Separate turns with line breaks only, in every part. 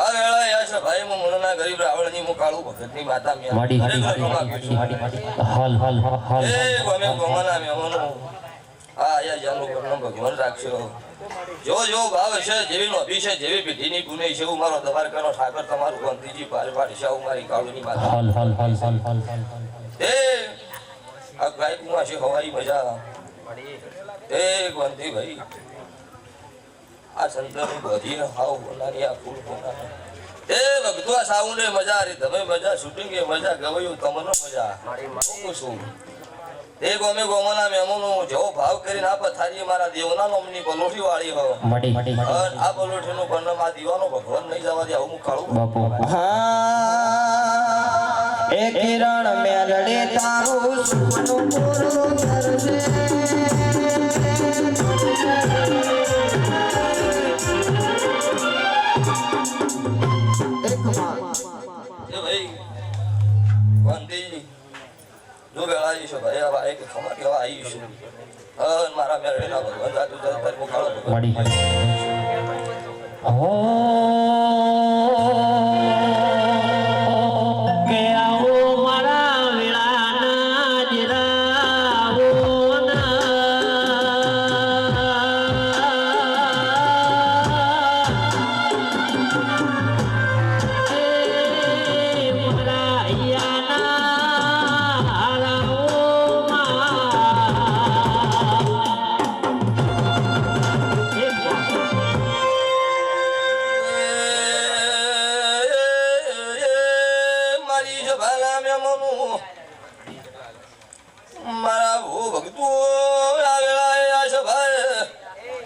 આ વેળા યા છે ભાઈ હું મનના ગરીબ રાવળની કાળું ભગતની માતા મિયા.
માડી માડી હાલ હાલ હાલ હાલ.
એ ગમે ગમના મહેમાનો. આ આયા જાનો કરનો ભગવાન રાખશો જો જો ભાવ છે જેવી નોભી છે જેવી પેઢીની પુને છે હું મારો કરો ઠાકર તમારું ગંતીજી પાર પાડી છે હું મારી કાળુની માતા.
હાલ હાલ હાલ હાલ હાલ હાલ. હાલ
એ આ ગાયકમાં છે હવાઈ મજા. એ ગંધી ભાઈ આ સંતની બધી હાવ બોલારી આ ફૂલ બોલારી એ ભક્તો આ સાઉન્ડે મજા રે તમે મજા શૂટિંગ એ મજા ગવાયું તમને મજા. હું શું એ ગમે ગોમના મહેમાનો જેવો ભાવ કરીને આ પથારી મારા દેવના નોમની બલોઠી વાળી હો.
આ બલોઠી માડી
અને આ દીવાનો ભગવાન નહીં જવા દે આવું હું કાળું
બાપુ.
હા એ કિરણ મેલડી તારું સુનું પૂરું કરજે. એક
ભાઈ વંદી જો વેળા આવી ભાઈ, આ ભાઈ કે ખમા કેવા આવી છે. મારા મેરડીના ભગવાન જાતું જતા તારી મુખાળો ભગવાન જભાના મારા ભૂ ભક્તો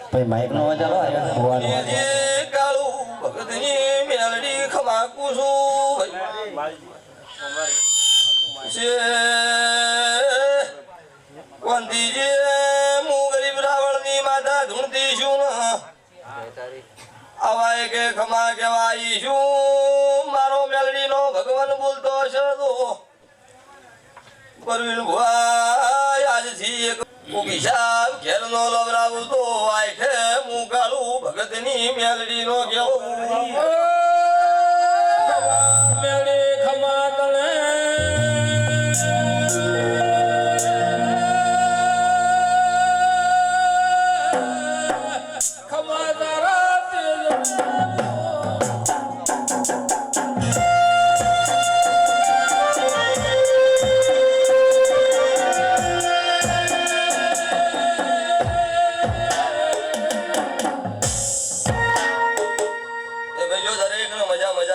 ભાઈ માઇક નો અવાજ આવે? ભગવાન
જે કાળું ભગતની મેલડી ખમાકું છું છે હું ગરીબ રાવણની માતા ધૂણતી છું અવાય કે ખમા કેવાય છું. મારો મેલડીનો ભગવાન બોલતો છે તો પરવીન ભાઈ આજથી એક ઉગીશાબ ઘેરનો લવરાવું તો હું કાળું ભગતની મેલડીનો કેવું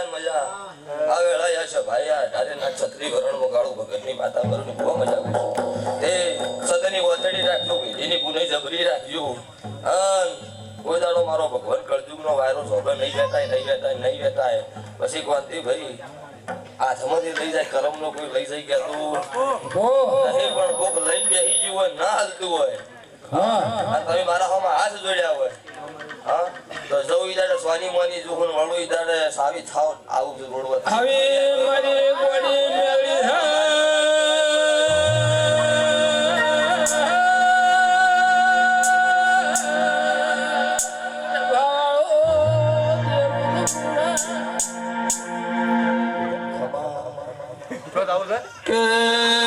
મજા. મજા આ વેળા યા છે ભાઈ આ ડારે ના છત્રી વરણ વગાડું ભગતની માતા વરણ બહુ મજા આવે તે સદની ઓતડી રાખજો ભેજીની પુને જબરી રાખજો અન કોઈ દાડો મારો ભગવાન કળજુગનો વાયરો ઝોગો નહીં વેતાય નહીં વેતાય નહીં વેતાય પછી કોંતી ભાઈ આ સમજી લઈ જાય કરમ નો કોઈ લઈ જઈ ગયા તું? નહીં પણ કોક લઈ બેસી ગયું હોય ના હાલતું હોય. આ તમે મારા હામાં હાથ જોડ્યા હોય. હા? તો જવું દાડે સ્વાની મોની જોગુન વળું દાડે સાવી થાવ આવું રોડવા
હવે મારી ગોડી મેળી Good.